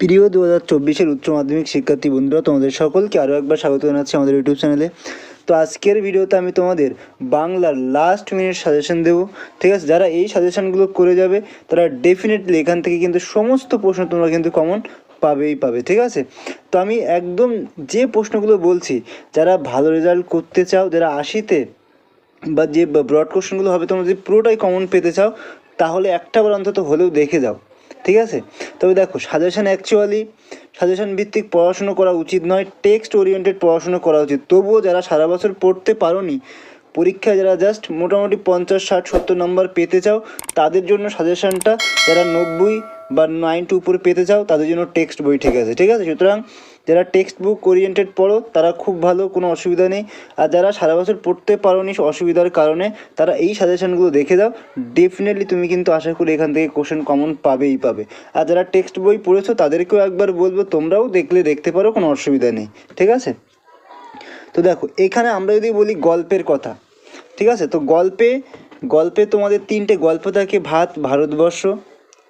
প্রিয় দু হাজার চব্বিশের উচ্চ মাধ্যমিক শিক্ষার্থী বন্ধুরা, তোমাদের সকলকে আরও একবার স্বাগত জানাচ্ছি আমাদের ইউটিউব চ্যানেলে। তো আজকের ভিডিওতে আমি তোমাদের বাংলার লাস্ট মিনিট সাজেশন দেবো, ঠিক আছে? যারা এই সাজেশনগুলো করে যাবে, তারা ডেফিনেটলি এখান থেকে কিন্তু সমস্ত প্রশ্ন তোমরা কিন্তু কমন পাবেই পাবে, ঠিক আছে? তো আমি একদম যে প্রশ্নগুলো বলছি, যারা ভালো রেজাল্ট করতে চাও, যারা আশিতে বা যে ব্রড কোশ্চেনগুলো হবে, তোমরা যদি পুরোটাই কমন পেতে চাও, তাহলে একটা বার অন্তত হলেও দেখে যাও। ঠিক আছে? তবে দেখো সাজেশন অ্যাকচুয়ালি সাজেশন ভিত্তিক পড়াশুনো করা উচিত নয় টেক্সট ওরিয়েন্টেড পড়াশুনো করা উচিত। তবুও যারা সারা বছর পড়তে পারোনি, পরীক্ষায় যারা জাস্ট মোটামুটি পঞ্চাশ, ষাট, সত্তর নম্বর পেতে চাও, তাদের জন্য সাজেশনটা যারা নব্বই বা নাইনটি উপরে পেতে চাও, তাদের জন্য টেক্সট বই ঠিক আছে ঠিক আছে? সুতরাং যারা টেক্সট বুক ওরিয়েন্টেড পড়ো, তারা খুব ভালো, কোনো অসুবিধা নেই। আর যারা সারা বছর পড়তে পারোনি অসুবিধার কারণে, তারা এই সাজেশনগুলো দেখে দাও ডেফিনেটলি তুমি কিন্তু আশা করি এখান থেকে কোশ্চেন কমন পাবেই পাবে। আর যারা টেক্সট বই পড়েছো, তাদেরকেও একবার বলব, তোমরাও দেখলে দেখতে পারো, কোনো অসুবিধা নেই। ঠিক আছে? তো দেখো, এখানে আমরা যদি বলি গল্পের কথা, ঠিক আছে? তো গল্পে গল্পে তোমাদের তিনটে গল্প থাকে, ভাত, ভারতবর্ষ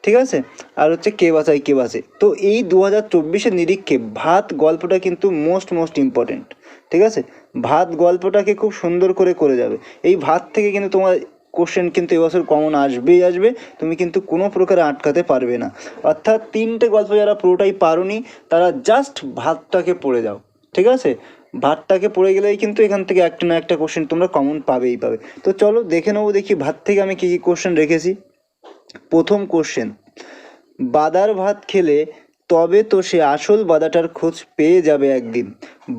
ঠিক আছে? আর হচ্ছে কে বাঁচায় কে বাঁচে তো এই দু হাজার চব্বিশের নিরীক্ষে ভাত গল্পটা কিন্তু মোস্ট মোস্ট ইম্পর্টেন্ট ঠিক আছে? ভাত গল্পটাকে খুব সুন্দর করে করে যাবে। এই ভাত থেকে কিন্তু তোমার কোশ্চেন কিন্তু এবছর কমন আসবেই আসবে, তুমি কিন্তু কোনো প্রকারে আটকাতে পারবে না। অর্থাৎ তিনটে গল্প যারা পুরোটাই পারোনি, তারা জাস্ট ভাতটাকে পড়ে যাও, ঠিক আছে? ভাতটাকে পড়ে গেলেই কিন্তু এখান থেকে একটা না একটা কোশ্চেন তোমরা কমন পাবেই পাবে। তো চলো দেখে নেব দেখি ভাত থেকে আমি কী কী কোশ্চেন রেখেছি। প্রথম কোশ্চেন বাদার ভাত খেলে তবে তো সে আসল বাদাটার খোঁজ পেয়ে যাবে একদিন।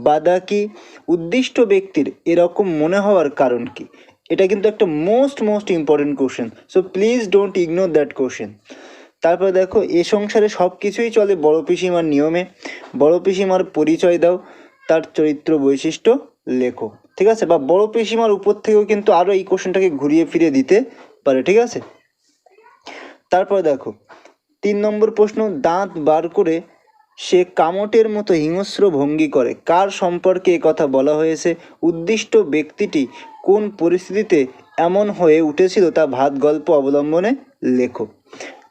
বাদা কি উদ্দিষ্ট ব্যক্তির এরকম মনে হওয়ার কারণ কি? এটা কিন্তু একটা most most important question so please don't ignore that question তারপরে দেখো, এ সংসারে সব কিছুই চলে বড় পিসিমার নিয়মে। বড় পিসিমার পরিচয় দাও, তার চরিত্র বৈশিষ্ট্য লেখো। ঠিক আছে? বা বড় পিসিমার উপর থেকেও কিন্তু আরও এই কোশ্চেনটাকে ঘুরিয়ে ফিরিয়ে দিতে পারে, ঠিক আছে? তারপরে দেখো, তিন নম্বর প্রশ্ন, দাঁত বার করে সে কামটের মতো হিংস্র ভঙ্গি করে। কার সম্পর্কে কথা বলা হয়েছে? উদ্দিষ্ট ব্যক্তিটি কোন পরিস্থিতিতে এমন হয়ে উঠেছিল তা ভাত গল্প অবলম্বনে লেখো।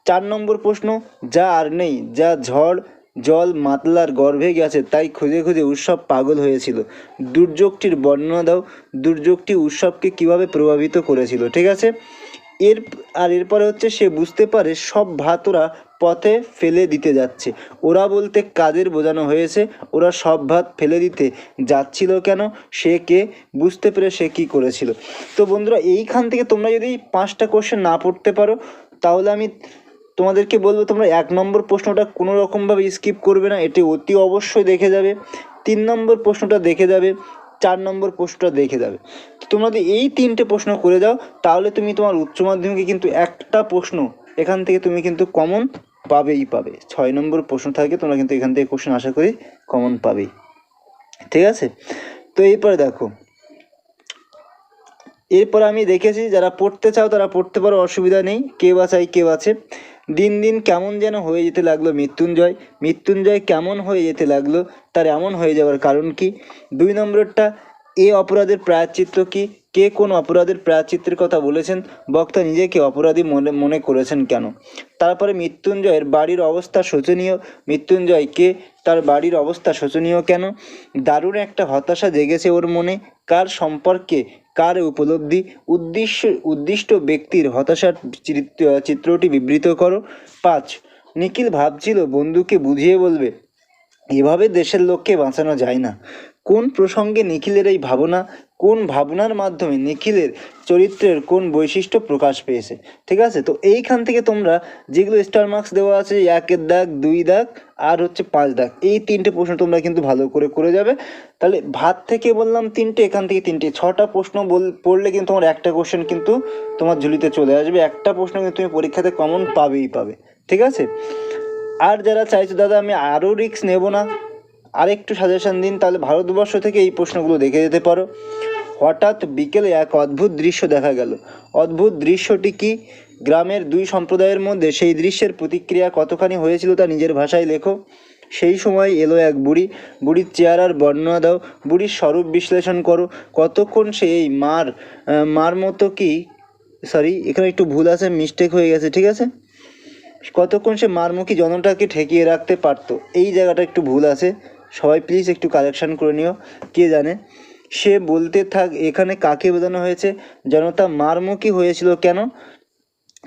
চার নম্বর প্রশ্ন, যা আর নেই, যা ঝড়, জল, মাতলার গর্ভে গেছে, তাই খুঁজে খুঁজে উৎসব পাগল হয়েছিল। দুর্যোগটির বর্ণনা দাও, দুর্যোগটি উৎসবকে কীভাবে প্রভাবিত করেছিল, ঠিক আছে? এর, আর এরপরে হচ্ছে সে বুঝতে পারে সব ভাত ওরা পথে ফেলে দিতে যাচ্ছে। ওরা বলতে কাদের বোঝানো হয়েছে? ওরা সব ভাত ফেলে দিতে যাচ্ছিল কেন? সে কে? বুঝতে পেরে সে কী করেছিল। তো বন্ধুরা, এইখান থেকে তোমরা যদি পাঁচটা কোশ্চেন না পড়তে পারো, তাহলে আমি তোমাদেরকে বলব, তোমরা এক নম্বর প্রশ্নটা কোনো রকমভাবে স্কিপ করবে না। এটি অতি অবশ্যই দেখে যাবে। তিন নম্বর প্রশ্নটা দেখে যাবে। চার নম্বর প্রশ্নটা দেখে যাবে। তোমরা যদি এই তিনটে প্রশ্ন করে যাও তাহলে তুমি তোমার উচ্চ মাধ্যমিকে কিন্তু একটা প্রশ্ন এখান থেকে তুমি কিন্তু কমন পাবেই পাবে। ছয় নম্বর প্রশ্ন থাকে, তোমরা কিন্তু এখান থেকে কোশ্চেন আশা করি কমন পাবেই। ঠিক আছে? তো এরপরে দেখো। এরপর আমি দেখেছি, যারা পড়তে চাও তারা পড়তে পারো, অসুবিধা নেই। কে বাঁচাই কে বাঁচে দিন দিন কেমন যেন হয়ে যেতে লাগল মৃত্যুঞ্জয়। মৃত্যুঞ্জয় কেমন হয়ে যেতে লাগল, তার এমন হয়ে যাওয়ার কারণ কি? দুই নম্বরটা এ অপরাধের প্রায়শ্চিত্ত কি? কে কোন অপরাধের প্রায়শ্চিত্তের কথা বলেছেন? বক্তা নিজেকে অপরাধী মনে মনে করেছেন কেন? তারপরে মৃত্যুঞ্জয়ের বাড়ির অবস্থা শোচনীয়। মৃত্যুঞ্জয় কে? তার বাড়ির অবস্থা শোচনীয় কেন? দারুণ একটা হতাশা জেগেছে ওর মনে। কার সম্পর্কে কার উপলব্ধি? উদ্দেশ্য, উদ্দিষ্ট ব্যক্তির হতাশার চিত্র- চিত্রটি বিবৃত করো। পাঁচ, নিখিল ভাবছিল বন্ধুকে বুঝিয়ে বলবে, এভাবে দেশের লোককে বাঁচানো যায় না। কোন প্রসঙ্গে নিখিলের এই ভাবনা, কোন ভাবনার মাধ্যমে নিখিলের চরিত্রের কোন বৈশিষ্ট্য প্রকাশ পেয়েছে? ঠিক আছে? তো এইখান থেকে তোমরা যেগুলো স্টার মার্কস দেওয়া আছে, একের দাগ, দুই দাগ, আর হচ্ছে পাঁচ দাগ, এই তিনটে প্রশ্ন তোমরা কিন্তু ভালো করে করে যাবে। তাহলে ভাত থেকে বললাম তিনটে, এখান থেকে তিনটে। ছটা প্রশ্ন বল, পড়লে কিন্তু তোমার একটা কোশ্চেন কিন্তু তোমার ঝুলিতে চলে আসবে। একটা প্রশ্ন কিন্তু তুমি পরীক্ষাতে কমন পাবেই পাবে। ঠিক আছে? আর যারা চাইছো, দাদা, আমি আরও রিস্ক নেব না। আরেকটু সাজেশন দিন, তাহলে ভারতবর্ষ থেকে এই প্রশ্নগুলো দেখে যেতে পারো। হঠাৎ বিকেলে এক অদ্ভুত দৃশ্য দেখা গেল। অদ্ভুত দৃশ্যটি কি? গ্রামের দুই সম্প্রদায়ের মধ্যে সেই দৃশ্যের প্রতিক্রিয়া কতখানি হয়েছিল তা নিজের ভাষায় লেখো। সেই সময় এলো এক বুড়ি। বুড়ির চেহারার বর্ণনা দাও। বুড়ির স্বরূপ বিশ্লেষণ করো। কতক্ষণ সে এই মার মার মতো কি? সরি এখানে একটু ভুল আছে মিস্টেক হয়ে গেছে, ঠিক আছে? কতক্ষণ সে মারমুখী জনতাকে ঠেকিয়ে রাখতে পারতো? এই জায়গাটা একটু ভুল আছে। সবাই প্লিজ একটু কালেকশন করে নিও, কে জানে? সে বলতে থাক, এখানে কাকে বোঝানো হয়েছে? জনতা মারমুখী হয়েছিল কেন?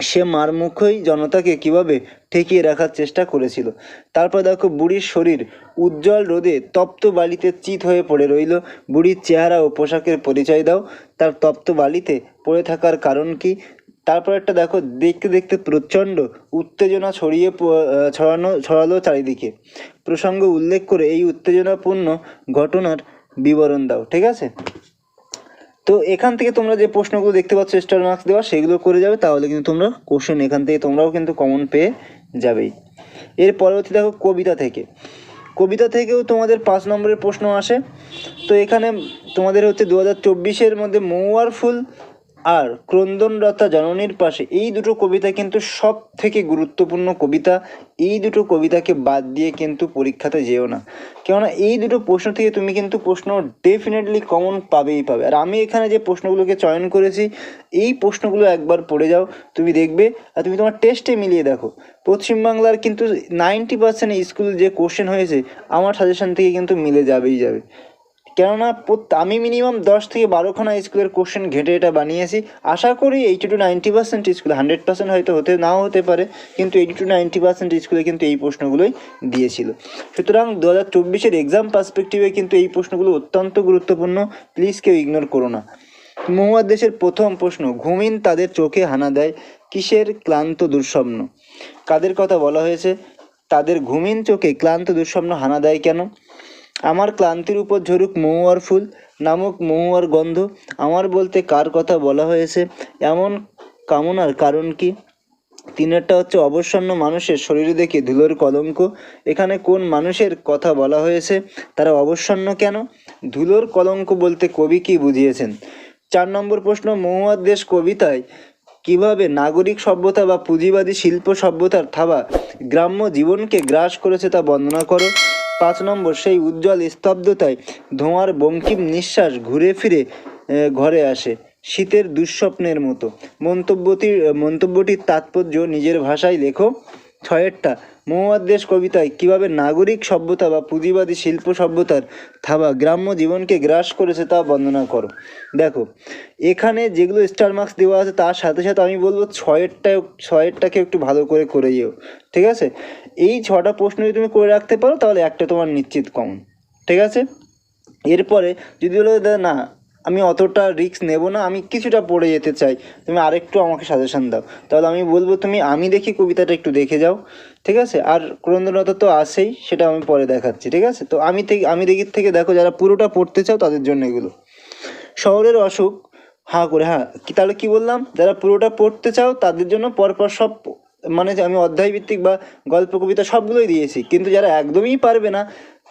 সে মারমুখই জনতাকে কীভাবে ঠেকিয়ে রাখার চেষ্টা করেছিল? তারপর দেখো, বুড়ির শরীর উজ্জ্বল রোদে তপ্ত বালিতে চিত হয়ে পড়ে রইল। বুড়ির চেহারা ও পোশাকের পরিচয় দাও। তার তপ্ত বালিতে পড়ে থাকার কারণ কি? তারপর একটা দেখো, দেখতে দেখতে প্রচণ্ড উত্তেজনা ছড়িয়ে ছড়ানো, ছড়ালো চারিদিকে। প্রসঙ্গ উল্লেখ করে এই উত্তেজনাপূর্ণ ঘটনার বিবরণ দাও, ঠিক আছে? তো এখান থেকে তোমরা যে প্রশ্নগুলো দেখতে পাচ্ছ স্টার মার্কস দেওয়া, সেগুলো করে যাবে, তাহলে কিন্তু তোমরা কোশ্চেন এখান থেকে তোমরাও কিন্তু কমন পেয়ে যাবেই। এর পরবর্তী দেখো, কবিতা থেকে। কবিতা থেকেও তোমাদের পাঁচ নম্বরের প্রশ্ন আসে। তো এখানে তোমাদের হচ্ছে দু হাজার চব্বিশের মধ্যে মৌয়ার ফুল আর ক্রন্দনরতা জননীর পাশে এই দুটো কবিতা কিন্তু সব থেকে গুরুত্বপূর্ণ কবিতা। এই দুটো কবিতাকে বাদ দিয়ে কিন্তু পরীক্ষাতে যেও না। কেননা এই দুটো প্রশ্ন থেকে তুমি কিন্তু প্রশ্ন ডেফিনেটলি কমন পাবেই পাবে। আর আমি এখানে যে প্রশ্নগুলোকে চয়ন করেছি, এই প্রশ্নগুলো একবার পড়ে যাও, তুমি দেখবে। আর তুমি তোমার টেস্টে মিলিয়ে দেখো। পশ্চিমবাংলার কিন্তু নাইনটি পার্সেন্ট স্কুল যে কোশ্চেন হয়েছে, আমার সাজেশন থেকে কিন্তু মিলে যাবেই যাবে। কেননা আমি মিনিমাম দশ থেকে বারোখানা স্কুলের কোশ্চেন ঘেঁটে এটা বানিয়েছি। আশা করি এইটি টু নাইনটি পার্সেন্ট স্কুলে হান্ড্রেড পার্সেন্ট হয়তো হতে নাও হতে পারে, কিন্তু এইটি টু নাইনটি পার্সেন্ট স্কুলে কিন্তু এই প্রশ্নগুলোই দিয়েছিল। সুতরাং দু হাজার চব্বিশের এক্সাম পার্সপেক্টিভে কিন্তু এই প্রশ্নগুলো অত্যন্ত গুরুত্বপূর্ণ। প্লিজ কেউ ইগনোর করো না। মহুয়ার দেশের প্রথম প্রশ্ন, ঘুমিন তাদের চোখে হানা দেয়, কিসের ক্লান্ত দুঃস্বপ্ন? কাদের কথা বলা হয়েছে? তাদের ঘুমিন চোখে ক্লান্ত দুঃস্বপ্ন হানা দেয় কেন? আমার ক্লান্তির উপর ঝরুক মহুয়ার ফুল, নামক মহুয়ার গন্ধ, আমার বলতে কার কথা বলা হয়েছে, এমন কামনার কারণ কি? তিনেরটা হচ্ছে অবসন্ন মানুষের শরীরে দেখে ধুলোর কলঙ্ক, এখানে কোন মানুষের কথা বলা হয়েছে, তারা অবসন্ন কেন? ধুলোর কলঙ্ক বলতে কবি কি বুঝিয়েছেন? চার নম্বর প্রশ্ন মহুয়ার দেশ কবিতায় কীভাবে নাগরিক সভ্যতা বা পুঁজিবাদী শিল্প সভ্যতার থাবা গ্রাম্য জীবনকে গ্রাস করেছে তা বর্ণনা করো। পাঁচ নম্বর, সেই উজ্জ্বল স্তব্ধতায় ধোঁয়ার বঙ্কিম নিঃশ্বাস ঘুরে ফিরে ঘরে আসে, শীতের দুঃস্বপ্নের মতো। মন্তব্যটির মন্তব্যটির তাৎপর্য নিজের ভাষায় লেখো। ছয়েরটা মহুয়ার দেশ কবিতায় কীভাবে নাগরিক সভ্যতা বা পুঁজিবাদী শিল্প সভ্যতার থাবা গ্রাম্য জীবনকে গ্রাস করেছে তা বর্ণনা করো। দেখো, এখানে যেগুলো স্টার মার্কস দেওয়া আছে তার সাথে সাথে আমি বলব ছয়েরটা, ছয়েরটাকে একটু ভালো করে করে যেও, ঠিক আছে? এই ছটা প্রশ্ন যদি তুমি করে রাখতে পারো তাহলে একটা তোমার নিশ্চিত কমন ঠিক আছে? এরপরে যদি বলো না আমি অতটা রিস্ক নেব না, আমি কিছুটা পড়ে যেতে চাই। তুমি আরেকটু আমাকে সাজেশন দাও। তাহলে আমি বলব, তুমি আমি দেখি কবিতাটা একটু দেখে যাও, ঠিক আছে? আর ক্রন্দনতা তো আসেই সেটা আমি পরে দেখাচ্ছি, ঠিক আছে? তো আমি থেকে, আমি দেখি থেকে দেখো, যারা পুরোটা পড়তে চাও, তাদের জন্য এগুলো। শহরের অসুখ, হা করে হ্যাঁ। কি, তাহলে কি বললাম? যারা পুরোটা পড়তে চাও, তাদের জন্য পরপর সব মানে আমি অধ্যায় ভিত্তিক বা গল্প, কবিতা সবগুলোই দিয়েছি। কিন্তু যারা একদমই পারবে না,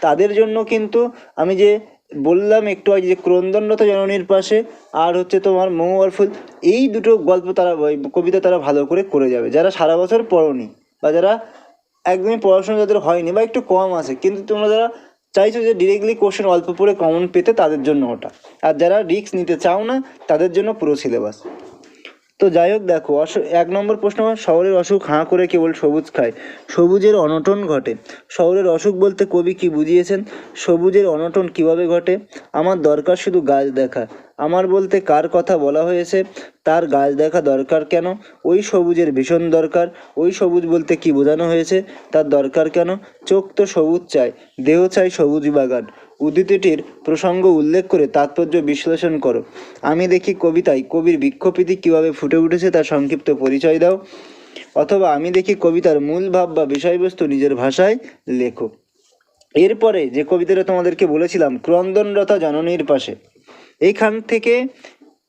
তাদের জন্য কিন্তু আমি যে বললাম একটু আগে যে ক্রন্দনরত জননীর পাশে, আর হচ্ছে তোমার মহুয়ার ফুল, এই দুটো গল্প তারা কবিতা তারা ভালো করে করে যাবে। যারা সারা বছর পড়নি বা যারা একদমই পড়াশোনা যাদের হয়নি বা একটু কম আছে, কিন্তু তোমরা যারা চাইছো যে ডিরেক্টলি কোশ্চেন অল্প পড়ে কমন পেতে তাদের জন্য ওটা। আর যারা রিস্ক নিতে চাও না, তাদের জন্য পুরো সিলেবাস তো যাই হোক, দেখো এক নম্বর প্রশ্ন, শহরের অসুখ হাঁ করে কেবল সবুজ খায়। সবুজের অনটন ঘটে। শহরের অসুখ বলতে কবি কি বুঝিয়েছেন? সবুজের অনটন কীভাবে ঘটে? আমার দরকার শুধু গাছ দেখা। আমার বলতে কার কথা বলা হয়েছে? তার গাছ দেখা দরকার কেন? ওই সবুজের ভীষণ দরকার। ওই সবুজ বলতে কি বোঝানো হয়েছে? তার দরকার কেন? চোখ তো সবুজ চায়, দেহ চাই সবুজ বাগান। উদ্ধৃতিটির প্রসঙ্গ উল্লেখ করে তাৎপর্য বিশ্লেষণ করো। আমি দেখি কবিতায় কবির বিক্ষোভীতি কীভাবে ফুটে উঠেছে তার সংক্ষিপ্ত পরিচয় দাও। অথবা আমি দেখি কবিতার মূল ভাব বা বিষয়বস্তু নিজের ভাষায় লেখো। এরপরে যে কবিতাটা তোমাদেরকে বলেছিলাম, ক্রন্দনরতা জননীর পাশে। এইখান থেকে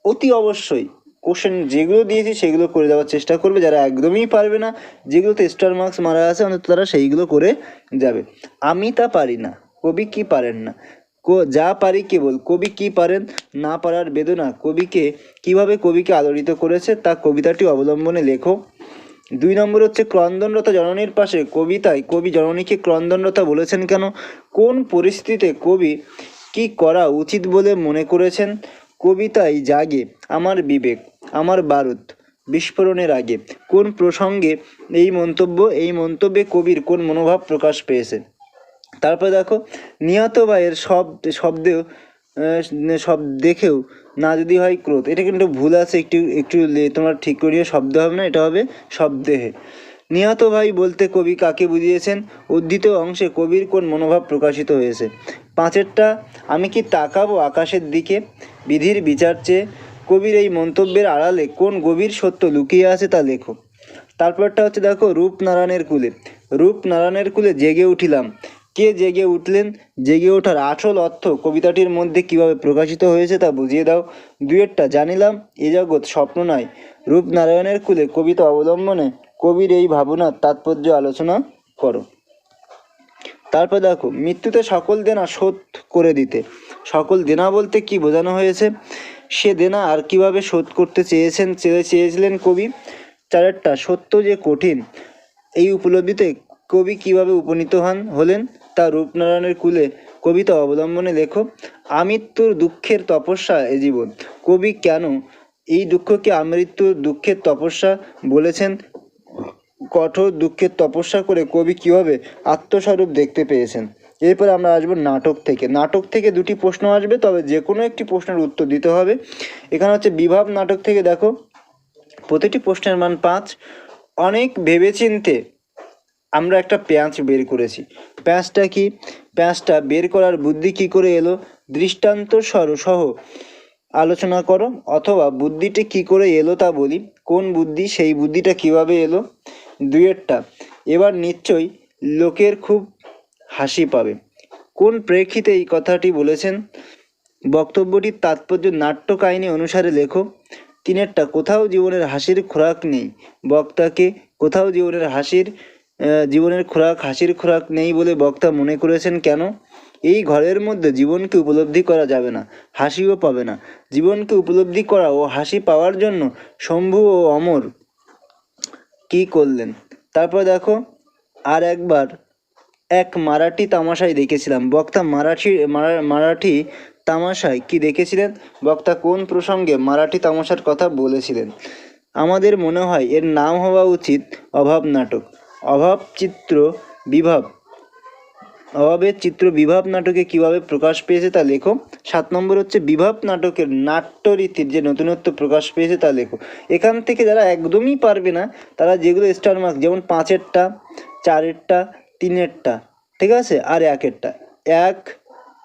অতি অবশ্যই কোশ্চেন যেগুলো দিয়েছি সেগুলো করে দেওয়ার চেষ্টা করবে। যারা একদমই পারবে না, যেগুলোতে স্টার মার্কস মারা আছে, অন্তত তারা সেইগুলো করে যাবে। আমি তা পারি না। কবি কি পারেন না? কো- যা পারি কেবল, কবি কি পারেন না পারার বেদনা? কবিকে কীভাবে কবিকে আলোড়িত করেছে? তা কবিতাটি অবলম্বনে লেখো। দুই নম্বর হচ্ছে ক্রন্দনরতা জননীর পাশে কবিতায়, কবি জননীকে ক্রন্দনরতা বলেছেন কেন? কোন পরিস্থিতিতে কবি কি করা উচিত বলে মনে করেছেন? কবিতায় জাগে আমার বিবেক, আমার বারুদ, বিস্ফোরণের আগে। কোন প্রসঙ্গে এই মন্তব্য, এই মন্তব্যে কবির কোন মনোভাব প্রকাশ পেয়েছে? তারপর দেখো, নিহত ভাইয়ের শব্দ শব্দেও সব দেখেও না যদি হয় ক্রোধ। এটা কিন্তু ভুল আছে, একটু একটু তোমরা ঠিক করিয়ে শব্দ হবে না, এটা হবে শব্দেহে। নিহত ভাই বলতে কবি কাকে বুঝিয়েছেন? উদ্ধৃত অংশে কবির কোন মনোভাব প্রকাশিত হয়েছে। পাঁচেরটা, আমি কি তাকাবো আকাশের দিকে? বিধির বিচার চেয়ে কবির এই মন্তব্যের আড়ালে কোন গভীর সত্য লুকিয়ে আছে তা লেখো। তারপরটা হচ্ছে দেখো, রূপনারায়ণের কুলে। রূপনারায়ণের কুলে জেগে উঠিলাম। কে জেগে উঠলেন? জেগে ওঠার আসল অর্থ কবিতাটির মধ্যে কীভাবে প্রকাশিত হয়েছে তা বুঝিয়ে দাও। দুয়েরটা, জানিলাম, এ জগৎ স্বপ্ন নয়। রূপনারায়ণের কুলে কবিতা অবলম্বনে কবির এই ভাবনার তাৎপর্য আলোচনা করো। তারপর দেখো, মৃত্যুতে সকল দেনা শোধ করে দিতে। সকল দেনা বলতে কি বোঝানো হয়েছে? সে দেনা আর কীভাবে শোধ করতে চেয়েছেন, চেয়ে চেয়েছিলেন কবি? চারেরটা, সত্য যে কঠিন, এই উপলব্ধিতে কবি কীভাবে উপনীত হন, হলেন? তা রূপনারায়ণের কুলে কবিতা অবলম্বনে লেখো, আমৃত্যুর দুঃখের তপস্যা এ জীবন। কবি কেন এই দুঃখকে আমৃত্যুর দুঃখের তপস্যা বলেছেন? কঠোর দুঃখের তপস্যা করে কবি কীভাবে আত্মস্বরূপ দেখতে পেয়েছেন? এরপরে আমরা আসব নাটক থেকে। নাটক থেকে দুটি প্রশ্ন আসবে, তবে যে কোনো একটি প্রশ্নের উত্তর দিতে হবে। এখানে হচ্ছে বিভাব নাটক থেকে দেখো, প্রতিটি প্রশ্নের মান পাঁচ। অনেক ভেবেচিন্তে আমরা একটা প্যাঁচ বের করেছি। প্যাঁচটা কি? প্যাঁচটা বের করার বুদ্ধি কি করে এলো? দৃষ্টান্ত সহ। আলোচনা করো, অথবা বুদ্ধিটি কি করে এলো তা বলি। কোন বুদ্ধি, সেই বুদ্ধিটা কীভাবে এলো? দুয়েরটা এবার নিশ্চয়ই লোকের খুব হাসি পাবে। কোন প্রেক্ষিতে এই কথাটি বলেছেন? বক্তব্যটির তাৎপর্য নাট্য কাহিনী অনুসারে লেখো, তিনেরটা, কোথাও জীবনের হাসির খোরাক নেই। বক্তাকে, কোথাও জীবনের হাসির জীবনের খোরাক, হাসির খোরাক নেই বলে বক্তা মনে করেছেন কেন? এই ঘরের মধ্যে জীবনকে উপলব্ধি করা যাবে না, হাসিও পাবে না। জীবনকে উপলব্ধি করা ও হাসি পাওয়ার জন্য শম্ভু ও অমর কি করলেন? তারপর দেখো, আর একবার এক মারাঠি তামাশায় দেখেছিলাম। বক্তা মারাঠি, মারা- মারাঠি তামাশায় কি দেখেছিলেন? বক্তা কোন প্রসঙ্গে মারাঠি তামাশার কথা বলেছিলেন? আমাদের মনে হয় এর নাম হওয়া উচিত অভাব নাটক। অভাব চিত্র বিভাব। অভাবের চিত্র বিভাব নাটকে কীভাবে প্রকাশ পেয়েছে তা লেখো। সাত নম্বর হচ্ছে, বিভাব নাটকের নাট্যরীতির যে নতুনত্ব প্রকাশ পেয়েছে তা লেখো। এখান থেকে যারা একদমই পারবে না, তারা যেগুলো স্টার মার্ক যেমন পাঁচেরটা, চারেরটা, তিনেরটা, ঠিক আছে? আর একেরটা। এক,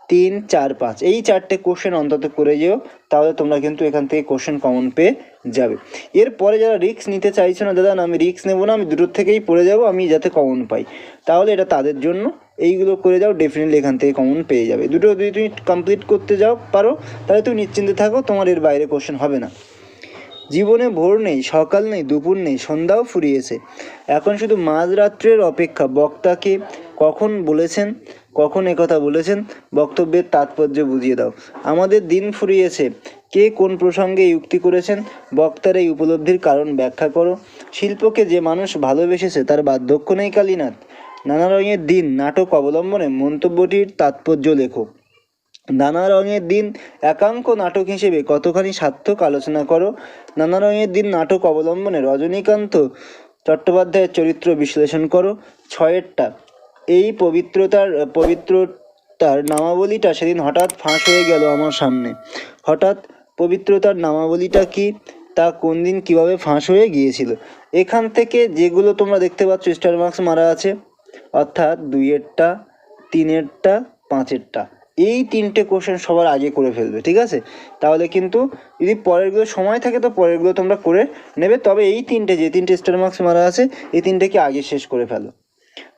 তিন, চার, পাঁচ। এই চারটে কোশ্চেন অন্তত করে যেও, তাহলে তোমরা কিন্তু এখান থেকে কোশ্চেন কমন পেয়ে যাবে। এরপরে যারা রিস্ক নিতে চাইছো না, দাদা, আমি রিস্ক নেব না, আমি দুটোর থেকেই পড়ে যাব, আমি যাতে কমন পাই। তাহলে এটা তাদের জন্য। এইগুলো করে যাও ডেফিনেটলি এখান থেকে কমন পেয়ে যাবে। দুটো যদি তুমি কমপ্লিট করতে যাও, পারো, তাহলে তুমি নিশ্চিন্তে থাকো, তোমার এর বাইরে কোশ্চেন হবে না। জীবনে ভোর নেই, সকাল নেই, দুপুর নেই, সন্ধ্যাও ফুরিয়েছে। এখন শুধু মাঝরাত্রের অপেক্ষা। বক্তাকে কখন বলেছেন, কখন কথা বলেছেন, বক্তব্যের তাৎপর্য বুঝিয়ে দাও। আমাদের দিন ফুরিয়েছে। কে কোন প্রসঙ্গে উক্তি করেছেন, বক্তার এই উপলব্ধির কারণ ব্যাখ্যা করো। শিল্পকে যে মানুষ ভালোবেসেছে তার বার্ধক্য নেই কালীনাথ। নানা রঙের দিন, নাটক অবলম্বনে মন্তব্যটির তাৎপর্য লেখো। নানা রঙের দিন, একাঙ্ক নাটক হিসেবে কতখানি সার্থক আলোচনা করো। নানা রঙের দিন, নাটক অবলম্বনে রজনীকান্ত চট্টোপাধ্যায়ের চরিত্র বিশ্লেষণ করো। ছয়েরটা, এই পবিত্রতার পবিত্রতার নামাবলীটা সেদিন হঠাৎ ফাঁস হয়ে গেল আমার সামনে। হঠাৎ পবিত্রতার নামাবলীটা কি, তা কোন দিন কীভাবে ফাঁস হয়ে গিয়েছিল? এখান থেকে যেগুলো তোমরা দেখতে পাচ্ছ স্টার মার্কস মারা আছে, অর্থাৎ দুইয়েরটা, তিনেরটা, পাঁচেরটা। এই তিনটে কোশ্চেন সবার আগে করে ফেলবে, ঠিক আছে? তাহলে কিন্তু যদি পরেরগুলো সময় থাকে, তো পরেরগুলো তোমরা করে নেবে। তবে এই তিনটে, যে তিনটে স্টার মার্কস মারা আছে, এই তিনটেকে আগে শেষ করে ফেলো।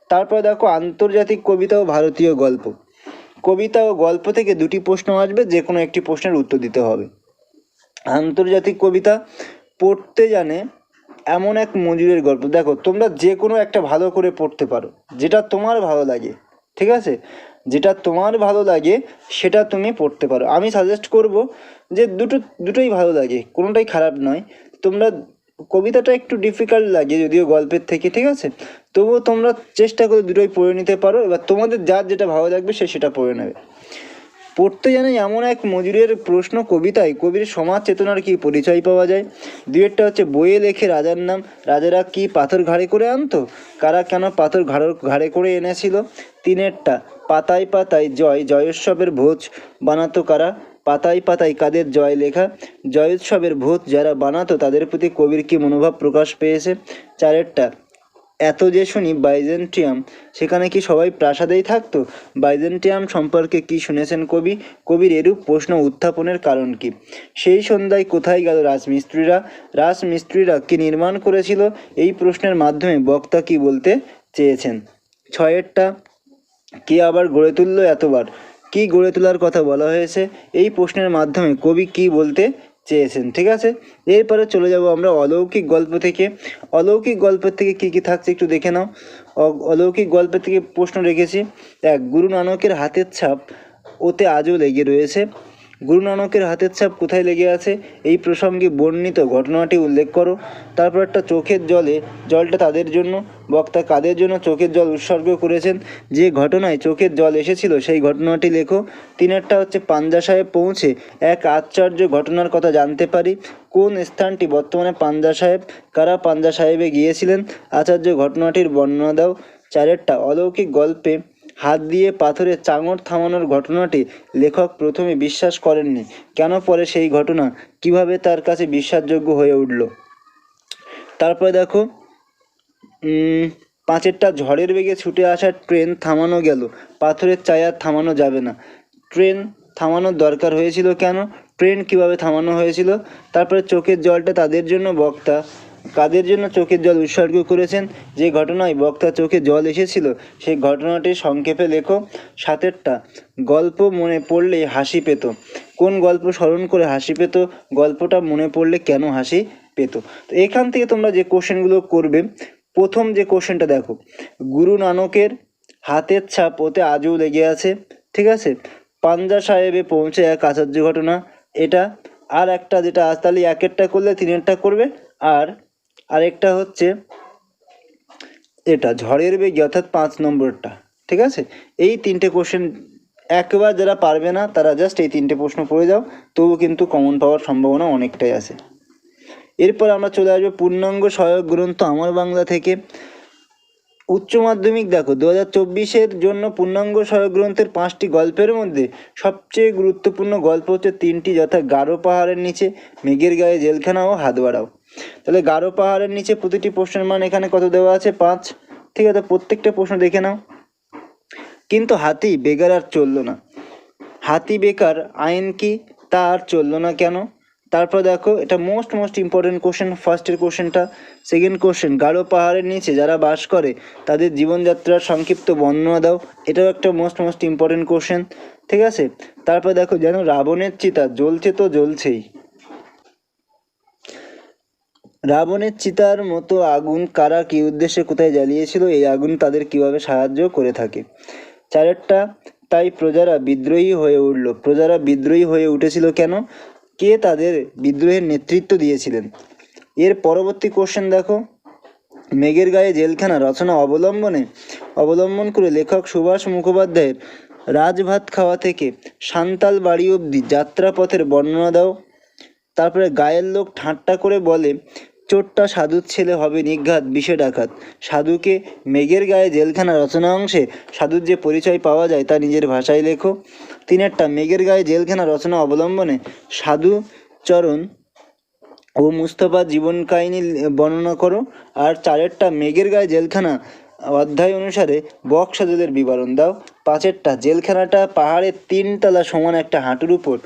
তারপর দেখো, আন্তর্জাতিক কবিতা ও ভারতীয় গল্প। কবিতা ও গল্প থেকে দুটি প্রশ্ন আসবে যে কোনো একটি প্রশ্নের উত্তর দিতে হবে। আন্তর্জাতিক কবিতা পড়তে জানে এমন এক মজুরের গল্প। দেখো, তোমরা যে কোনো একটা ভালো করে পড়তে পারো। যেটা তোমার ভালো লাগে, ঠিক আছে? যেটা তোমার ভালো লাগে, সেটা তুমি পড়তে পারো। আমি সাজেস্ট করব যে দুটো, দুটোই ভালো লাগে, কোনোটাই খারাপ নয়। তোমরা কবিতাটা একটু ডিফিকাল্ট লাগে যদিও গল্পের থেকে, ঠিক আছে? তবুও তোমরা চেষ্টা করে দুটোই পড়ে নিতে পারো। এবার তোমাদের যার যেটা ভালো লাগবে সে সেটা পড়ে নেবে। পড়তে জানে এমন এক মজুরের প্রশ্ন কবিতায়। কবির সমাজ চেতনার কি পরিচয় পাওয়া যায়? দুয়েরটা হচ্ছে বইয়ে লেখে রাজার নাম। রাজারা কি পাথর ঘাড়ে করে আনতো? কারা কেন পাথর ঘাড় ঘাড়ে করে এনেছিল? তিনেরটা, পাতায় পাতায় জয়, জয়োৎসবের ভোজ বানাতো কারা? পাতায় পাতায় কাদের জয় লেখা? জয়োৎসবের ভোজ যারা বানাতো তাদের প্রতি কবির কি মনোভাব প্রকাশ পেয়েছে? চারেরটা এত যে শুনি বাইজেন্টিয়াম, সেখানে কি সবাই প্রাসাদেই থাকতো? বাইজেন্টিয়াম সম্পর্কে কি শুনেছেন কবি? কবির এরূপ প্রশ্ন উত্থাপনের কারণ কি? সেই সন্ধ্যায় কোথায় গেল রাজমিস্ত্রিরা? রাজমিস্ত্রিরা কি নির্মাণ করেছিল? এই প্রশ্নের মাধ্যমে বক্তা কি বলতে চেয়েছেন? ছয়েরটা, কে আবার গড়ে তুললো এতবার? কি গড়ে তোলার কথা বলা হয়েছে? এই প্রশ্নের মাধ্যমে কবি কি বলতে চেয়েছেন, ঠিক আছে? এরপরে চলে যাব আমরা অলৌকিক গল্প থেকে। অলৌকিক গল্পের থেকে কি কি থাকছে একটু দেখে নাও। অলৌকিক গল্পের থেকে প্রশ্ন রেখেছি। এক, গুরু নানকের হাতের ছাপ ওতে আজও লেগে রয়েছে। গুরু নানকের হাতের ছাপ কোথায় লেগে আছে? এই প্রসঙ্গে বর্ণিত ঘটনাটি উল্লেখ করো। তারপর একটা চোখের জলে, জলটা তাদের জন্য, বক্তা কাদের জন্য চোখের জল উৎসর্গ করেছেন? যে ঘটনায় চোখের জল এসেছিল, সেই ঘটনাটি লেখো। তিনেরটা হচ্ছে পাঞ্জা সাহেব পৌঁছে এক আশ্চর্য ঘটনার কথা জানতে পারি। কোন স্থানটি বর্তমানে পাঞ্জা সাহেব? কারা পাঞ্জা সাহেবে গিয়েছিলেন? আচার্য, ঘটনাটির বর্ণনা দাও। চারেরটা অলৌকিক গল্পে হাত দিয়ে পাথরে চাঙড় থামানোর ঘটনাটি লেখক প্রথমে বিশ্বাস করেননি। কেন পরে সেই ঘটনা? কীভাবে তার কাছে বিশ্বাসযোগ্য হয়ে উঠল? তারপরে দেখো পাঁচেরটা ঝড়ের বেগে ছুটে আসা ট্রেন থামানো গেল। পাথরের চায়া থামানো যাবে না। ট্রেন থামানোর দরকার হয়েছিল কেন? ট্রেন কীভাবে থামানো হয়েছিল? তারপরে চোখের জলটা তাদের জন্য বক্তা। কাদের জন্য চোখের জল উৎসর্গ করেছেন? যে ঘটনায় বক্তা চোখে জল এসেছিল, সেই ঘটনাটি সংক্ষেপে লেখো। সাতেরটা, গল্প মনে পড়লে হাসি পেত। কোন গল্প স্মরণ করে হাসি পেত? গল্পটা মনে পড়লে কেন হাসি পেত? তো এখান থেকে তোমরা যে কোশ্চেনগুলো করবে, প্রথম যে কোশ্চেনটা দেখো। গুরু নানকের হাতের ছাপ ওতে আজও লেগে আছে, ঠিক আছে? পাঞ্জা সাহেবে পৌঁছে এক আচার্য ঘটনা। এটা আর একটা যেটা আজ তাহলে একেরটা করলে তিনেরটা করবে, আর আরেকটা হচ্ছে এটা, ঝড়ের বেগে অর্থাৎ পাঁচ নম্বরটা, ঠিক আছে? এই তিনটে কোশ্চেন একবার যারা পারবে না, তারা জাস্ট এই তিনটে প্রশ্ন পড়ে যাও তবু কিন্তু কমন পাওয়ার সম্ভাবনা অনেকটাই আছে। এরপর আমরা চলে আসব পূর্ণাঙ্গ সহায়ক গ্রন্থ আমার বাংলা থেকে। উচ্চ মাধ্যমিক দেখো দু হাজার চব্বিশের জন্য পূর্ণাঙ্গ সহায়ক গ্রন্থের পাঁচটি গল্পের মধ্যে সবচেয়ে গুরুত্বপূর্ণ গল্প হচ্ছে তিনটি, যথা গারো পাহাড়ের নিচে, মেঘের গায়ে জেলখানা ও হাত বাড়াও। তাহলে গারো পাহাড়ের নিচে প্রতিটি প্রশ্নের মান এখানে কত দেওয়া আছে? পাঁচ। ঠিক আছে, প্রত্যেকটা প্রশ্ন দেখে নাও। কিন্তু হাতি বেকার আর চলল না। হাতি বেকার আইন কি? তা আর চলল না কেন? তারপর দেখো, এটা মোস্ট মোস্ট ইম্পর্টেন্ট কোশ্চেন ফার্স্টের কোশ্চেনটা সেকেন্ড কোশ্চেন গাঢ় পাহাড়ের নিচে যারা বাস করে, তাদের জীবনযাত্রার সংক্ষিপ্ত বর্ণনা দাও। এটাও একটা মোস্ট মোস্ট ইম্পর্টেন্ট কোশ্চেন ঠিক আছে? তারপর দেখো, যেন রাবণের চিতা জ্বলছে তো জ্বলছেই। রাবণের চিতার মতো আগুন কারা কী উদ্দেশ্যে কোথায় জ্বালিয়েছিল? এই আগুন তাদের কীভাবে সাহায্য করে থাকে? চারেরটা তাই প্রজারা বিদ্রোহী হয়ে উঠল। প্রজারা বিদ্রোহী হয়ে উঠেছিল কেন? কে তাদের বিদ্রোহের নেতৃত্ব দিয়েছিলেন? এর পরবর্তী কোশ্চেন দেখো। মেঘের গায়ে জেলখানা রচনা অবলম্বনে, অবলম্বন করে লেখক সুভাষ মুখোপাধ্যায়ের রাজভাত খাওয়া থেকে সান্তাল বাড়ি অবধি যাত্রাপথের বর্ণনা দাও। তারপরে গায়ের লোক ঠাট্টা করে বলে, চোরটা সাধুর ছেলে হবে নিঘাত, বিষে ডাকাত। সাধুকে মেঘের গায়ে জেলখানা রচনা অংশে সাধুর যে পরিচয় পাওয়া যায় তা নিজের ভাষায় লেখো। তিনেরটা, মেঘের গায়ে জেলখানা রচনা অবলম্বনে সাধু চরণ ও মুস্তফা জীবন কাহিনী বর্ণনা করো। আর চারেরটা, মেঘের গায়ে জেলখানা অধ্যায় অনুসারে বক্সাদের বিবরণ দাও। পাঁচেরটা, জেলখানাটা পাহাড়ের তিনতলা সমান একটা হাঁটুর উপর।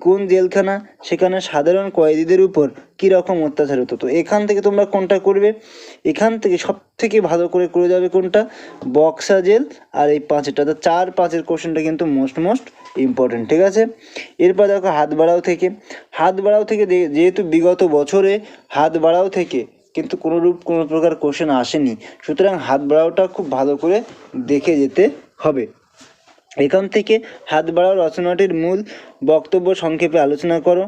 কোন জেলখানা, সেখানে সাধারণ কয়েদিদের উপর কীরকম অত্যাচার হতো? তো এখান থেকে তোমরা কোনটা করবে? এখান থেকে সব থেকে ভালো করে করে যাবে কোনটা? বক্সা জেল আর এই পাঁচেরটা। তো চার, পাঁচের কোশ্চেনটা কিন্তু মোস্ট মোস্ট ইম্পর্টেন্ট ঠিক আছে? এরপর দেখো হাত বাড়াও থেকে। হাত বাড়াও থেকে যেহেতু বিগত বছরে হাত বাড়াও থেকে কিন্তু কোনোরূপ কোনো প্রকার কোশ্চেন আসেনি। সুতরাং হাত বাড়াওটা খুব ভালো করে দেখে যেতে হবে। এখান থেকে হাত বাড়াও রচনাটির মূল বক্তব্য সংক্ষেপে আলোচনা করো।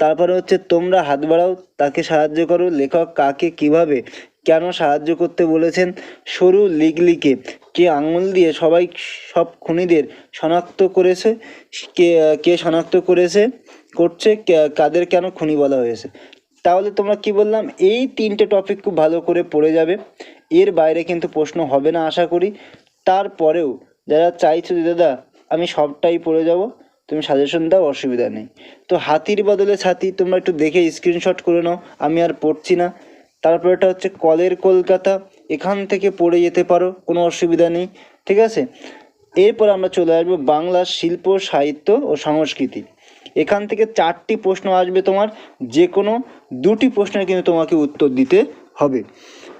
তারপরে হচ্ছে তোমরা হাত বাড়াও, তাকে সাহায্য করো, লেখক কাকে কীভাবে, কেন সাহায্য করতে বলেছেন, সরু লিক লিকে কে আঙুল দিয়ে সবাই সব খুনিদের শনাক্ত করেছে, কে কে শনাক্ত করেছে, করছে কাদের কেন খুনি বলা হয়েছে। তাহলে তোমরা কি বললাম, এই তিনটে টপিক খুব ভালো করে পড়ে যাবে। এর বাইরে কিন্তু প্রশ্ন হবে না আশা করি। তারপরেও যারা চাইছো যে, দাদা, আমি সবটাই পড়ে যাব, তুমি সাজেশন দাও, অসুবিধা নেই। তো হাতির বদলে ছাতি, তোমরা একটু দেখে স্ক্রিনশট করে নাও, আমি আর পড়ছি না। তারপর এটা হচ্ছে কলের কলকাতা, এখান থেকে পড়ে যেতে পারো, কোনো অসুবিধা নেই, ঠিক আছে? এরপর আমরা চলে আসব বাংলার শিল্প, সাহিত্য ও সংস্কৃতি। এখান থেকে চারটি প্রশ্ন আসবে তোমার যে কোনো দুটি প্রশ্নের কিন্তু তোমাকে উত্তর দিতে হবে।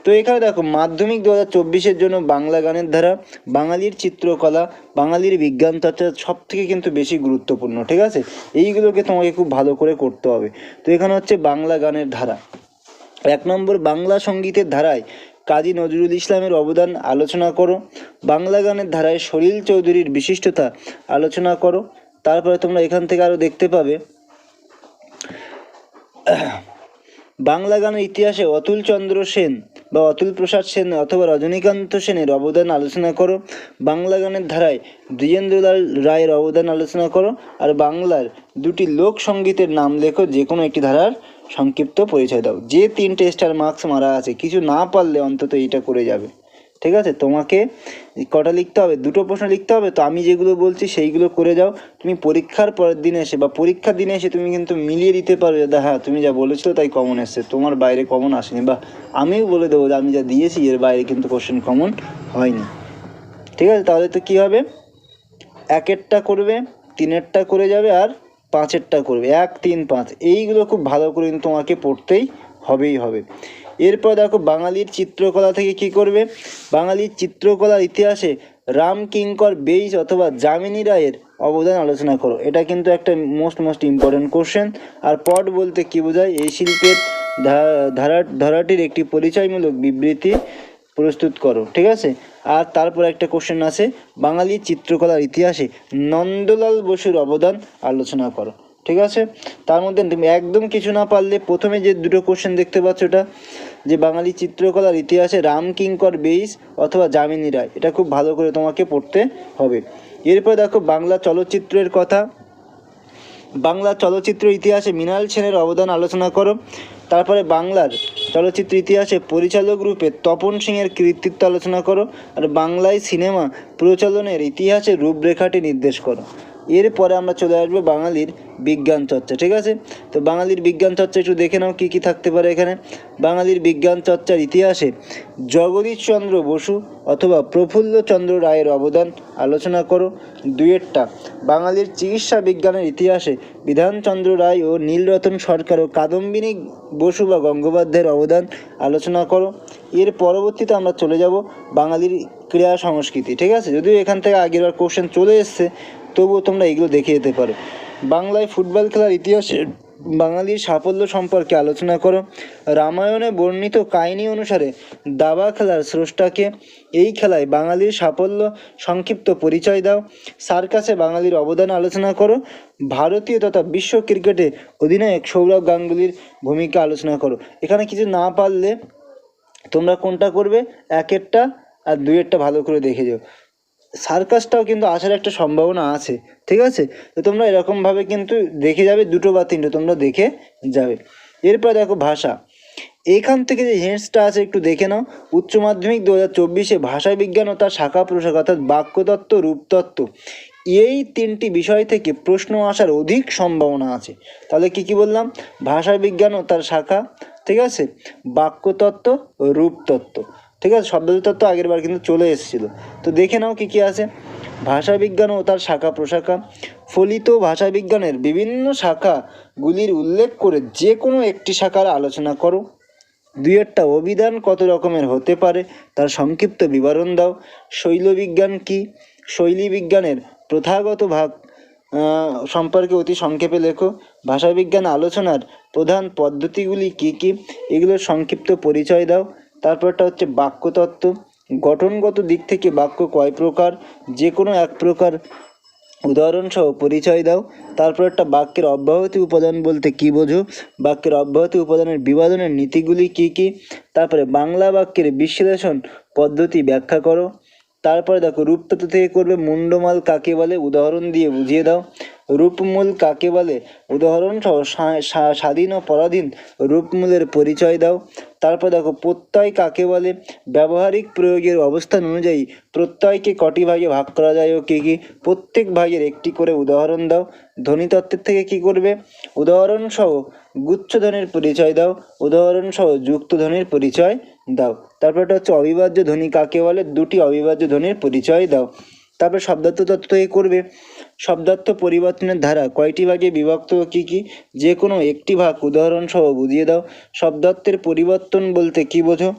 তো এখানে দেখো, মাধ্যমিক দু হাজার জন্য বাংলা গানের ধারা, বাঙালির চিত্রকলা, বাঙালির বিজ্ঞান চর্চা সব থেকে কিন্তু বেশি গুরুত্বপূর্ণ, ঠিক আছে? এইগুলোকে তোমাকে খুব ভালো করে করতে হবে। তো এখানে হচ্ছে বাংলা গানের ধারা। এক নম্বর, বাংলা সঙ্গীতের ধারায় কাজী নজরুল ইসলামের অবদান আলোচনা করো। বাংলা গানের ধারায় সলিল চৌধুরীর বিশিষ্টতা আলোচনা করো। তারপরে তোমরা এখান থেকে আরও দেখতে পাবে। বাংলা গানের ইতিহাসে অতুল চন্দ্র সেন বা অতুল প্রসাদ সেন অথবা রজনীকান্ত সেনের অবদান আলোচনা করো। বাংলা গানের ধারায় দ্বিজেন্দ্রলাল রায়ের অবদান আলোচনা করো। আর বাংলার দুটি লোক সঙ্গীতের নাম লেখো, যে কোনো একটি ধারার সংক্ষিপ্ত পরিচয় দাও। যে তিনটে স্টার মার্কস মারা আছে, কিছু না পারলে অন্তত এইটা করে যাবে। ঠিক আছে? তোমাকে কটা লিখতে হবে? দুটো প্রশ্ন লিখতে হবে, তো আমি যেগুলো বলছি সেইগুলো করে যাও। তুমি পরীক্ষার পরের দিনে এসে বা পরীক্ষার দিনে এসে তুমি কিন্তু মিলিয়ে দিতে পারো যে হ্যাঁ তুমি যা বলেছ তাই কমন এসছে। তোমার বাইরে কমন আসেনি বা আমিও বলে দেবো যে, আমি যা দিয়েছি, এর বাইরে কিন্তু কোশ্চেন কমন হয়নি। ঠিক আছে? তাহলে তো কী হবে? একেরটা করবে, তিনেরটা করে যাবে আর পাঁচেরটা করবে। এক, তিন, পাঁচ। এইগুলো খুব ভালো করে কিন্তু তোমাকে পড়তেই হবেই হবে। এরপর দেখো বাঙালির চিত্রকলা থেকে কি করবে? বাঙালির চিত্রকলার ইতিহাসে রাম কিঙ্কর বেইজ অথবা যামিনী রায়ের অবদান আলোচনা করো। এটা কিন্তু একটা মোস্ট মোস্ট ইম্পর্টেন্ট কোশ্চেন। আর পট বলতে কি বোঝায়? এই শিল্পের ধারা, ধারাটির একটি পরিচয়মূলক বিবৃতি প্রস্তুত করো, ঠিক আছে? আর তারপর একটা কোশ্চেন আছে। বাঙালি চিত্রকলার ইতিহাসে নন্দলাল বসুর অবদান আলোচনা করো, ঠিক আছে? তার মধ্যে তুমি একদম কিছু না পারলে প্রথমে যে দুটো কোশ্চেন দেখতে পাচ্ছ এটা যে বাঙালি চিত্রকলার ইতিহাসে রামকিঙ্কর বেইস অথবা যামিনী রায়। এটা খুব ভালো করে তোমাকে পড়তে হবে। এরপর দেখো বাংলা চলচ্চিত্রের কথা। বাংলা চলচ্চিত্র ইতিহাসে মৃণাল সেনের অবদান আলোচনা করো। তারপরে বাংলার চলচ্চিত্র ইতিহাসে পরিচালক রূপে তপন সিংয়ের কৃতিত্ব আলোচনা করো। আর বাংলায় সিনেমা প্রচলনের ইতিহাসে রূপরেখাটি নির্দেশ করো। এরপরে আমরা চলে আসব বাঙালির বিজ্ঞান চর্চা, ঠিক আছে? তো বাঙালির বিজ্ঞান চর্চা একটু দেখে নাও, কী কী থাকতে পারে এখানে? বাঙালির বিজ্ঞান চর্চার ইতিহাসে জগদীশচন্দ্র বসু অথবা প্রফুল্লচন্দ্র রায়ের অবদান আলোচনা করো। দুয়েরটা বাঙালির চিকিৎসা বিজ্ঞানের ইতিহাসে বিধানচন্দ্র রায় ও নীলরতন সরকার ও কাদম্বিনী বসু বা গঙ্গোপাধ্যায়ের অবদান আলোচনা করো। এর পরবর্তীতে আমরা চলে যাব বাঙালির ক্রীড়া সংস্কৃতি, ঠিক আছে? যদিও এখান থেকে আগের বার কোশ্চেন চলে এসছে তবুও তোমরা এগুলো দেখে যেতে পারো। বাংলায় ফুটবল খেলার ইতিহাসে, বাঙালির সাফল্য সম্পর্কে আলোচনা করো। রামায়ণে বর্ণিত কাহিনী অনুসারে দাবা খেলার স্রষ্টাকে এই খেলায় বাঙালির সাফল্য, সংক্ষিপ্ত পরিচয় দাও। সার্কাসে বাঙালির অবদান আলোচনা করো। ভারতীয় তথা বিশ্ব ক্রিকেটে অধিনায়ক সৌরভ গাঙ্গুলির ভূমিকা আলোচনা করো। এখানে কিছু না পারলে তোমরা কোনটা করবে? একেরটা আর দুইয়েরটা ভালো করে দেখে যাও। সার্কাসটাও কিন্তু আসার একটা সম্ভাবনা আছে, ঠিক আছে? তো তোমরা এরকমভাবে কিন্তু দেখে যাবে, দুটো বা তিনটে তোমরা দেখে যাবে। এরপর দেখো ভাষা। এখান থেকে যে হিন্টসটা আছে, একটু দেখে নাও। উচ্চ মাধ্যমিক দু হাজার চব্বিশে ভাষা বিজ্ঞান ও তার শাখা প্রশাখ, অর্থাৎ বাক্যতত্ত্ব, রূপতত্ত্ব, এই তিনটি বিষয় থেকে প্রশ্ন আসার অধিক সম্ভাবনা আছে। তাহলে কি কি বললাম? ভাষা বিজ্ঞান ও তার শাখা, ঠিক আছে? বাক্যতত্ত্ব, রূপতত্ত্ব। ঠিক আছে শব্দতত্ত্ব আগের বার কিন্তু চলে এসেছিল। তো দেখে নাও কী কী আছে। ভাষা বিজ্ঞান ও তার শাখা প্রশাখা। ফলিত ভাষা বিজ্ঞানের বিভিন্ন শাখাগুলির উল্লেখ করে যে কোনো একটি শাখার আলোচনা করো। দুই একটা অভিধান কত রকমের হতে পারে, তার সংক্ষিপ্ত বিবরণ দাও। শৈলবিজ্ঞান কি? শৈলী বিজ্ঞানের প্রথাগত ভাগ সম্পর্কে অতি সংক্ষেপে লেখো। ভাষাবিজ্ঞান আলোচনার প্রধান পদ্ধতিগুলি কি কি? এগুলোর সংক্ষিপ্ত পরিচয় দাও। তারপরটা হচ্ছে বাক্যতত্ত্ব। গঠনগত দিক থেকে বাক্য কয় প্রকার? যে কোনো এক প্রকার উদাহরণসহ পরিচয় দাও। তারপর একটা বাক্যের অব্যাহতি উপাদান বলতে কী বোঝো? বাক্যের অব্যাহতি উপাদানের বিভাজনের নীতিগুলি কী কী? তারপরে বাংলা বাক্যের বিশ্লেষণ পদ্ধতি ব্যাখ্যা করো। তারপরে দেখো, রূপতত্ত্ব থেকে করবে মুন্ডমাল কাকে বলে? উদাহরণ দিয়ে বুঝিয়ে দাও। রূপমূল কাকে বলে? উদাহরণ সহ সা- সা- স্বাধীন ও পরাধীন রূপমূলের পরিচয় দাও। তারপর দেখো, প্রত্যয় কাকে বলে? ব্যবহারিক প্রয়োগের অবস্থান অনুযায়ী প্রত্যয়কে কটি ভাগে ভাগ করা যায় ও কী কী? প্রত্যেক ভাগের একটি করে উদাহরণ দাও। ধ্বনিতত্ত্বের থেকে কি করবে? উদাহরণ সহ গুচ্ছধ্বনির পরিচয় দাও। উদাহরণ সহ যুক্ত ধ্বনির পরিচয় দাও। তারপর এটা হচ্ছে অবিভাজ্য ধ্বনি কাকে বলে? দুটি অবিভাজ্য ধ্বনির পরিচয় দাও। তারপর শব্দার্থ তত্ত্ব এ করবে। শব্দার্থ পরিবর্তনের ধারা কয়টি ভাগে বিভক্ত ও কী কী? যে কোনো একটি ভাগ উদাহরণ সহ বুঝিয়ে দাও। শব্দার্থের পরিবর্তন বলতে কী বোঝো?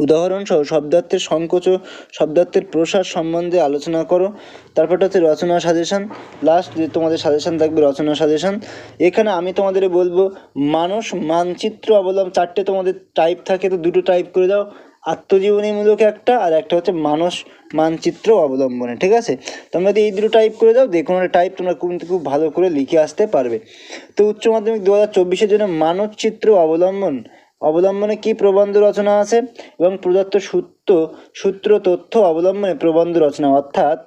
উদাহরণসহ শব্দার্থের সংকোচ ও শব্দার্থের প্রসার সম্বন্ধে আলোচনা করো। তারপরটা হচ্ছে রচনা সাজেশন। লাস্ট যে তোমাদের সাজেশন থাকবে রচনা সাজেশন। এখানে আমি তোমাদের বলব মানুষ মানচিত্র অবলম্বন চারটে তোমাদের টাইপ থাকে, তো দুটো টাইপ করে দাও। আত্মজীবনীমূলক একটা, আর একটা হচ্ছে মানুষ মানচিত্র অবলম্বনে, ঠিক আছে? তোমরা যদি এই দুটো টাইপ করে দাও, যে কোনো টাইপ তোমরা কিন্তু খুব ভালো করে লিখে আসতে পারবে। তো উচ্চ মাধ্যমিক দু হাজার চব্বিশের জন্য মানচিত্র অবলম্বন, অবলম্বনে কি প্রবন্ধ রচনা আছে? এবং প্রদত্ত সূত্র সূত্র তথ্য অবলম্বনে প্রবন্ধ রচনা, অর্থাৎ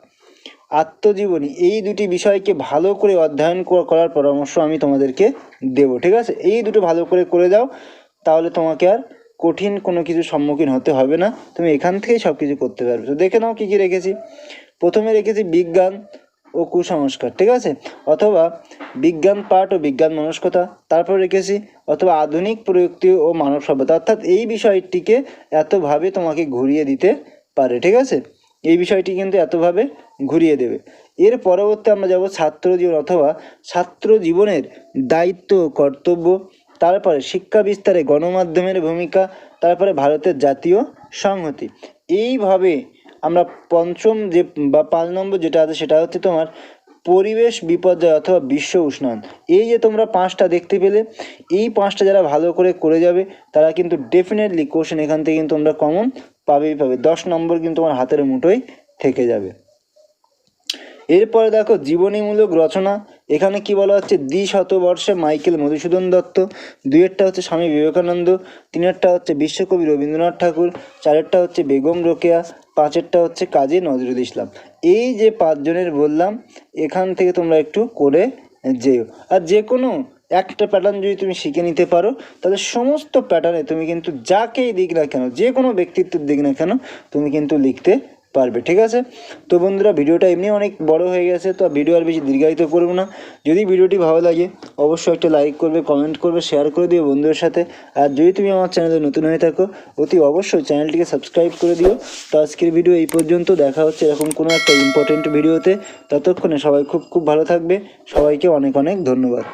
আত্মজীবনী, এই দুটি বিষয়কে ভালো করে অধ্যয়ন করার পরামর্শ আমি তোমাদেরকে দেবো, ঠিক আছে? এই দুটো ভালো করে করে দাও, তাহলে তোমাকে আর কঠিন কোনো কিছু সম্মুখীন হতে হবে না। তুমি এখান থেকেই সব কিছু করতে পারবে। তো দেখে নাও কী কী রেখেছি। প্রথমে রেখেছি বিজ্ঞান ও কুসংস্কার, ঠিক আছে? অথবা বিজ্ঞান পাঠ ও বিজ্ঞান মনস্কতা। তারপর রেখেছি অথবা আধুনিক প্রযুক্তি ও মানব সভ্যতা। অর্থাৎ এই বিষয়টিকে এতভাবে তোমাকে ঘুরিয়ে দিতে পারে, ঠিক আছে? এই বিষয়টি কিন্তু এতভাবে ঘুরিয়ে দেবে। এর পরবর্তী আমরা যাব ছাত্র জীবন অথবা ছাত্র জীবনের দায়িত্ব কর্তব্য। তারপরে শিক্ষা বিস্তারে গণমাধ্যমের ভূমিকা, তারপরে ভারতের জাতীয় সংহতি। এইভাবে আমরা পঞ্চম যে বা পাঁচ নম্বর যেটা আছে সেটা হচ্ছে তোমার পরিবেশ বিপর্যয় অথবা বিশ্ব উষ্ণায়ন। এই যে তোমরা পাঁচটা দেখতে পেলে, এই পাঁচটা যারা ভালো করে করে যাবে, তারা কিন্তু ডেফিনেটলি কোশ্চেন এখান থেকে কিন্তু তোমরা কমন পাবেই পাবে। দশ নম্বর কিন্তু তোমার হাতের মুঠোয় থেকে যাবে। এরপরে দেখো জীবনীমূলক রচনা এখানে কি বলা হচ্ছে? দ্বি শতবর্ষে মাইকেল মধুসূদন দত্ত, দুইয়েরটা হচ্ছে স্বামী বিবেকানন্দ, তিনেরটা হচ্ছে বিশ্বকবি রবীন্দ্রনাথ ঠাকুর, চারেরটা হচ্ছে বেগম রোকেয়া, পাঁচেরটা হচ্ছে কাজী নজরুল ইসলাম। এই যে পাঁচজনের বললাম, এখান থেকে তোমরা একটু করে যেও। আর যে কোনো একটা প্যাটার্ন যদি তুমি শিখে নিতে পারো, তাহলে সমস্ত প্যাটার্নে তুমি কিন্তু যাকেই দিক না কেন, যে কোনো ব্যক্তিত্বের দিক না কেন, তুমি কিন্তু লিখতে পারবে, ঠিক আছে? তো বন্ধুরা, ভিডিওটা এমনি অনেক বড় হয়ে গেছে, তো ভিডিও আর বেশি দীর্ঘায়িত করব না। যদি ভিডিওটি ভালো লাগে, অবশ্যই একটা লাইক করবে কমেন্ট করবে শেয়ার করে দিও বন্ধুদের সাথে। আর যদি তুমি আমার চ্যানেলে নতুন হয়ে থাকো, অতি অবশ্যই চ্যানেলটিকে সাবস্ক্রাইব করে দিও। তো আজকের ভিডিও এই পর্যন্ত, দেখা হচ্ছে এরকম কোনো একটা ইম্পর্টেন্ট ভিডিওতে ততক্ষণে সবাই খুব খুব ভালো থাকবে। সবাইকে অনেক অনেক ধন্যবাদ।